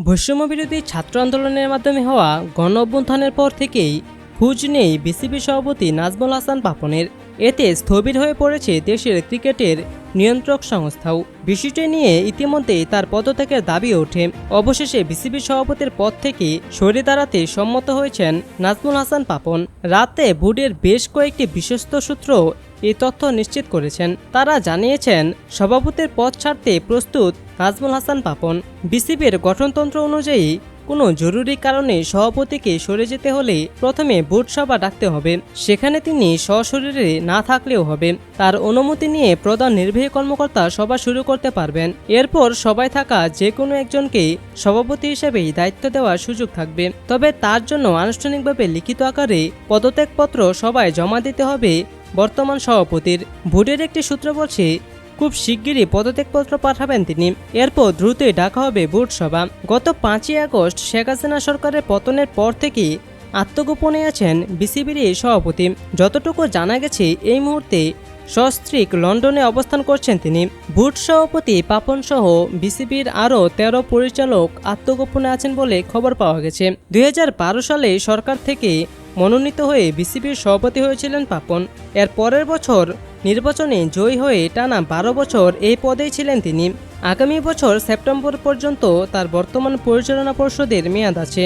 বৈষম্যবিরোধী ছাত্র আন্দোলনের মাধ্যমে হওয়া গণ অভ্যুত্থানের পর থেকেই খুঁজ নেই বিসিবি সভাপতি নাজমুল হাসান পাপনের। এতে স্থবির হয়ে পড়েছে দেশের ক্রিকেটের নিয়ন্ত্রক সংস্থাও। বিষয়টি নিয়ে ইতিমধ্যেই তার পদত্যাগের দাবি ওঠে। অবশেষে বিসিবি সভাপতির পদ থেকে সরে দাঁড়াতে সম্মত হয়েছেন নাজমুল হাসান পাপন। রাতে বোর্ডের বেশ কয়েকটি বিশ্বস্ত সূত্র এই তথ্য নিশ্চিত করেছেন। তারা জানিয়েছেন, সভাপতির পদ ছাড়তে প্রস্তুত নাজমুল হাসান পাপন। বিসিবির গঠনতন্ত্র অনুযায়ী কোনো জরুরি কারণে সভাপতিকে সরে যেতে হলে প্রথমে বোর্ড সভা ডাকতে হবে। সেখানে তিনি সশরীরে না থাকলেও হবে। তার অনুমতি নিয়ে প্রধান নির্বাহী কর্মকর্তা সভা শুরু করতে পারবেন। এরপর সবাই থাকা যে কোনো একজনকে সভাপতি হিসেবেই দায়িত্ব দেওয়ার সুযোগ থাকবে। তবে তার জন্য আনুষ্ঠানিকভাবে লিখিত আকারে পদত্যাগপত্র সবাই জমা দিতে হবে বর্তমান সভাপতির। ভোটের একটি সূত্র বলছে খুব শিগগিরই পদত্যাগপত্র পাঠাবেন তিনি। এরপর দ্রুতই ডাকা হবে বোর্ড সভা। গত পাঁচই আগস্ট শেখ হাসিনা সরকারের পতনের পর থেকেই আত্মগোপনে আছেন বিসিবির সভাপতি। যতটুকু জানা গেছে, এই মুহূর্তে সস্ত্রীক লন্ডনে অবস্থান করছেন তিনি। বুট সভাপতি পাপন সহ বিসিবির আরও তেরো পরিচালক আত্মগোপনে আছেন বলে খবর পাওয়া গেছে। দু হাজার বারো সালে সরকার থেকে মনোনীত হয়ে বিসিবির সভাপতি হয়েছিলেন পাপন। এর পরের বছর নির্বাচনে জয়ী হয়ে টানা বারো বছর এই পদেই ছিলেন তিনি। আগামী বছর সেপ্টেম্বর পর্যন্ত তার বর্তমান পরিচালনা পর্ষদের মেয়াদ আছে।